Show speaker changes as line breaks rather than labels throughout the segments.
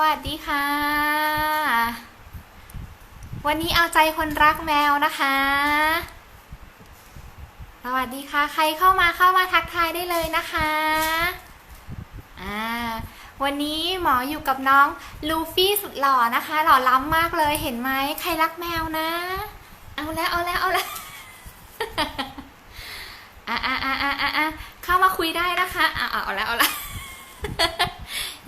วัสดีค่ะ วันนี้เอาใจคนรักแมวนะคะ สวัสดีค่ะ ใครเข้ามาเข้ามาทักทายได้เลยนะคะอ่าวันนี้หมออยู่กับน้องลูฟี่สุดหล่อนะคะ หล่อล้ำมากเลยเห็นไหมใครรักแมวนะ เอาแล้วเอาแล้วเอาแล้วอะอะอะอะอะเข้ามาคุยได้นะคะอะอะเอาแล้วเอาแล้ว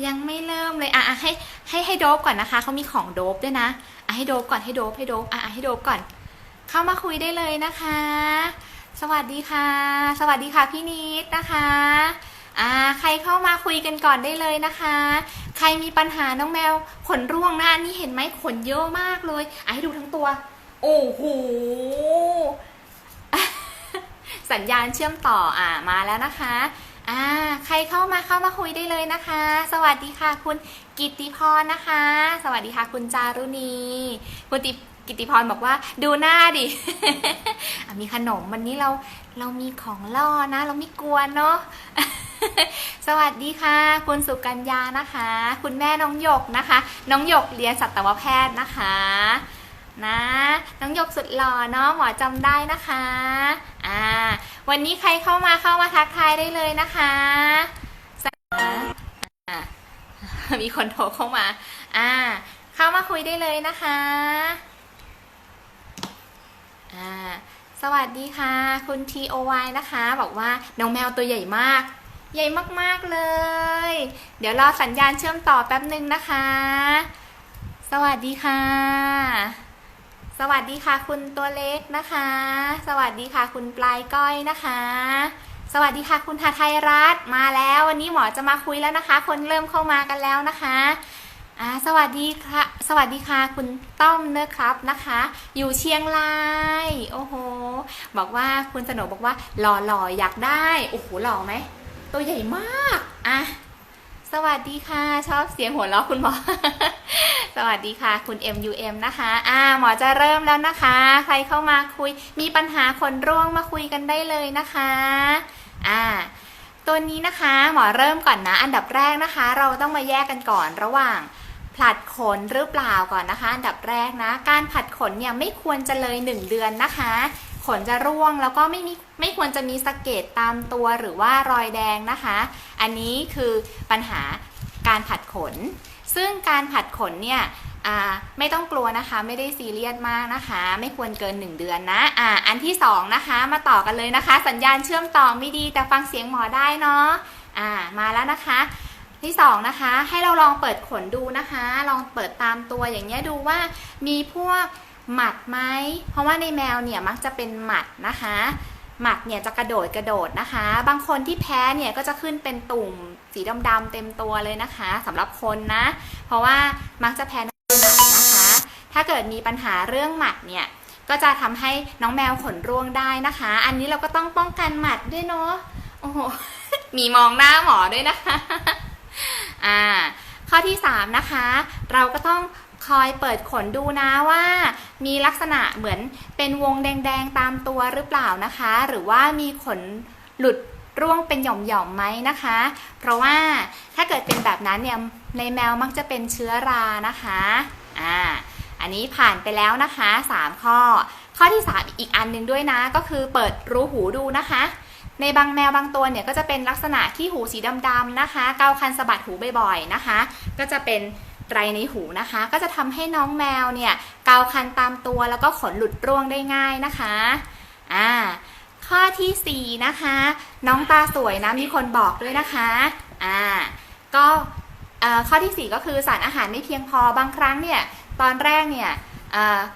ยังไม่เริ่มเลยอะอะให้ให้ให้โดบก่อนนะคะเขามีของโดบด้วยนะอะให้โดบก่อนให้โดบให้โดบอะอะให้โดบก่อน เข้ามาคุยได้เลยนะคะ สวัสดีค่ะ สวัสดีค่ะพี่นิดนะคะอ่าใครเข้ามาคุยกันก่อนได้เลยนะคะ ใครมีปัญหาน้องแมวขนร่วงหน้านี่เห็นไหมขนเยอะมากเลยอะให้ดูทั้งตัว โอ้โหสัญญาณเชื่อมต่ออ่ามาแล้วนะคะ อ่าใครเข้ามาเข้ามาคุยได้เลยนะคะ สวัสดีค่ะคุณกิติพรนะคะ สวัสดีค่ะคุณจารุณี คุณติกิติพรบอกว่าดูหน้าดิ มีขนมวันนี้เราเรามีของล่อนะ เราไม่กลัวเนาะ สวัสดีค่ะ คุณสุกัญญานะคะ คุณแม่น้องหยกนะคะ น้องหยกเรียนสัตวแพทย์นะคะ นะ น้องหยกสุดหล่อเนาะหมอจำได้นะคะอ่าวันนี้ใครเข้ามาเข้ามาทักทายได้เลยนะคะสอ่ามีคนโทรเข้ามา อ่า เข้ามาคุยได้เลยนะคะ อ่า สวัสดีค่ะ คุณ TOY นะคะ บอกว่าน้องแมวตัวใหญ่มาก ใหญ่มากๆเลย เดี๋ยวรอสัญญาณเชื่อมต่อแป๊บหนึ่งนะคะ สวัสดีค่ะ สวัสดีค่ะคุณตัวเล็กนะคะ สวัสดีค่ะคุณปลายก้อยนะคะ สวัสดีค่ะคุณทาไทยรัฐมาแล้ววันนี้หมอจะมาคุยแล้วนะคะ คนเริ่มเข้ามากันแล้วนะคะอ่าสวัสดีค่ะ สวัสดีค่ะคุณต้อมเนอร์ครับนะคะ อยู่เชียงราย โอ้โห บอกว่าคุณสนบอกว่าหล่อหล่ออยากได้ โอ้โหหล่อไหม ตัวใหญ่มาก อะ สวัสดีค่ะ ชอบเสียงหัวเราะคุณหมอ สวัสดีค่ะ คุณ MUM นะคะ อ่า หมอจะเริ่มแล้วนะคะ ใครเข้ามาคุย มีปัญหาขนร่วงมาคุยกันได้เลยนะคะ อ่า ตัวนี้นะคะหมอเริ่มก่อนนะ อันดับแรกนะคะ เราต้องมาแยกกันก่อนระหว่างผลัดขนหรือเปล่าก่อนนะคะ อันดับแรกนะ การผลัดขนเนี่ยไม่ควรจะเลย 1 เดือนนะคะ ขนจะร่วงแล้วก็ไม่มีไม่ควรจะมีสะเก็ดตามตัวหรือว่ารอยแดงนะคะ อันนี้คือปัญหาการผัดขน ซึ่งการผัดขนเนี่ยไม่ต้องกลัวนะคะไม่ได้ซีเรียสมากนะคะ ไม่ควรเกิน 1 เดือนนะอ่าอันที่สองนะคะมาต่อกันเลยนะคะ สัญญาณเชื่อมต่อไม่ดีแต่ฟังเสียงหมอได้เนาะอ่ามาแล้วนะคะที่สองนะคะให้เราลองเปิดขนดูนะคะ ลองเปิดตามตัวอย่างเงี้ยดูว่ามีพวกหมัดไหมเพราะว่าในแมวเนี่ยมักจะเป็นหมัดนะคะ หมัดเนี่ยจะกระโดดกระโดดนะคะ บางคนที่แพ้เนี่ยก็จะขึ้นเป็นตุ่มสีดำๆเต็มตัวเลยนะคะสำหรับคนนะ เพราะว่ามักจะแพ้ในหมัดนะคะ ถ้าเกิดมีปัญหาเรื่องหมัดเนี่ยก็จะทำให้น้องแมวขนร่วงได้นะคะ อันนี้เราก็ต้องป้องกันหมัดด้วยเนาะโอ้โหมีมองหน้าหมอด้วยนะคะ อ่า ข้อที่ 3 นะคะ เราก็ต้อง คอยเปิดขนดูนะว่า มีลักษณะเหมือนเป็นวงแดงๆตามตัวหรือเปล่านะคะ หรือว่ามีขนหลุดร่วงเป็นหย่อมๆไหมนะคะ เพราะว่าถ้าเกิดเป็นแบบนั้นเนี่ยในแมวมักจะเป็นเชื้อรานะคะอ่าอันนี้ผ่านไปแล้วนะคะ 3 ข้อ ข้อที่ 3 อีกอันหนึ่งด้วยนะ ก็คือเปิดรูหูดูนะคะ ในบางแมวบางตัวเนี่ยก็จะเป็นลักษณะที่หูสีดำๆนะคะ เกาคันสะบัดหูบ่อยๆนะคะ ก็จะเป็น ไรในหูนะคะ ก็จะทำให้น้องแมวเนี่ยเกาคันตามตัวแล้วก็ขนหลุดร่วงได้ง่ายนะคะอ่าข้อทีสี่4นะคะน้องตาสวยนะมีคนบอกด้วยนะคะอ่าก็ข้อทีสี่ 4 ก็คือสารอาหารไม่เพียงพอบางครั้งเนี่ยตอนแรกเนี่ย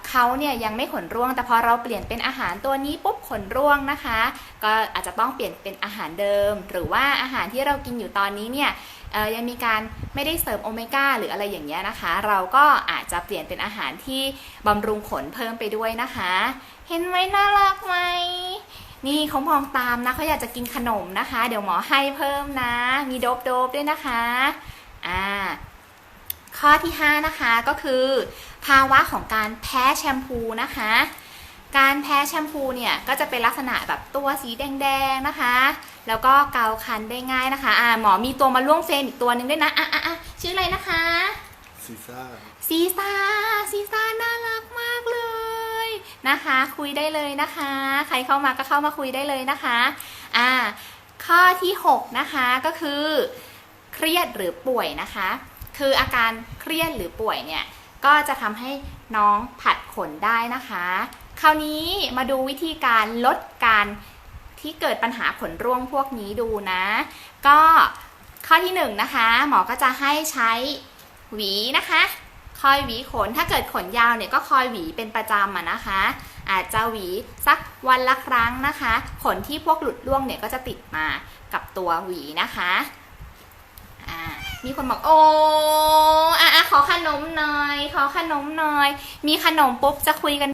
เขาเนี่ยยังไม่ขนร่วง แต่พอเราเปลี่ยนเป็นอาหารตัวนี้ปุ๊บขนร่วงนะคะ ก็อาจจะต้องเปลี่ยนเป็นอาหารเดิม หรือว่าอาหารที่เรากินอยู่ตอนนี้เนี่ยยังมีการไม่ได้เสริมโอเมก้าหรืออะไรอย่างเงี้ยนะคะ เราก็อาจจะเปลี่ยนเป็นอาหารที่บำรุงขนเพิ่มไปด้วยนะคะ เห็นไหมน่ารักไหมนี่เขามองตามนะเขาอยากจะกินขนมนะคะ เดี๋ยวหมอให้เพิ่มนะ มีโดบโดบด้วยนะคะอ่าข้อที่ 5 นะคะก็คือ ภาวะของการแพ้แชมพูนะคะ การแพ้แชมพูเนี่ยก็จะเป็นลักษณะแบบตัวสีแดงๆนะคะ แล้วก็เกาคันได้ง่ายนะคะอ่าหมอมีตัวมาล่วงเฟรมอีกตัวหนึ่งด้วยนะอะอะอะชื่ออะไรนะคะ
ซีซ่า
ซีซ่าซีซ่าน่ารักมากเลยนะคะ คุยได้เลยนะคะ ใครเข้ามาก็เข้ามาคุยได้เลยนะคะอ่าข้อที่ 6 นะคะก็คือ เครียดหรือป่วยนะคะ คืออาการเครียดหรือป่วยเนี่ย ก็จะทำให้น้องผัดขนได้นะคะ คราวนี้มาดูวิธีการลดการที่เกิดปัญหาขนร่วงพวกนี้ดูนะ ก็ข้อที่หนึ่งนะคะ หมอก็จะให้ใช้หวีนะคะคอยหวีขนถ้าเกิดขนยาวเนี่ยก็คอยหวีเป็นประจำอะนะคะ อาจจะหวีสักวันละครั้งนะคะ ขนที่พวกหลุดร่วงเนี่ยก็จะติดมากับตัวหวีนะคะอ่า มีคนบอกโอ้อะอะขอขนมหน่อย ขอขนมหน่อย มีขนมปุ๊บจะคุยกัน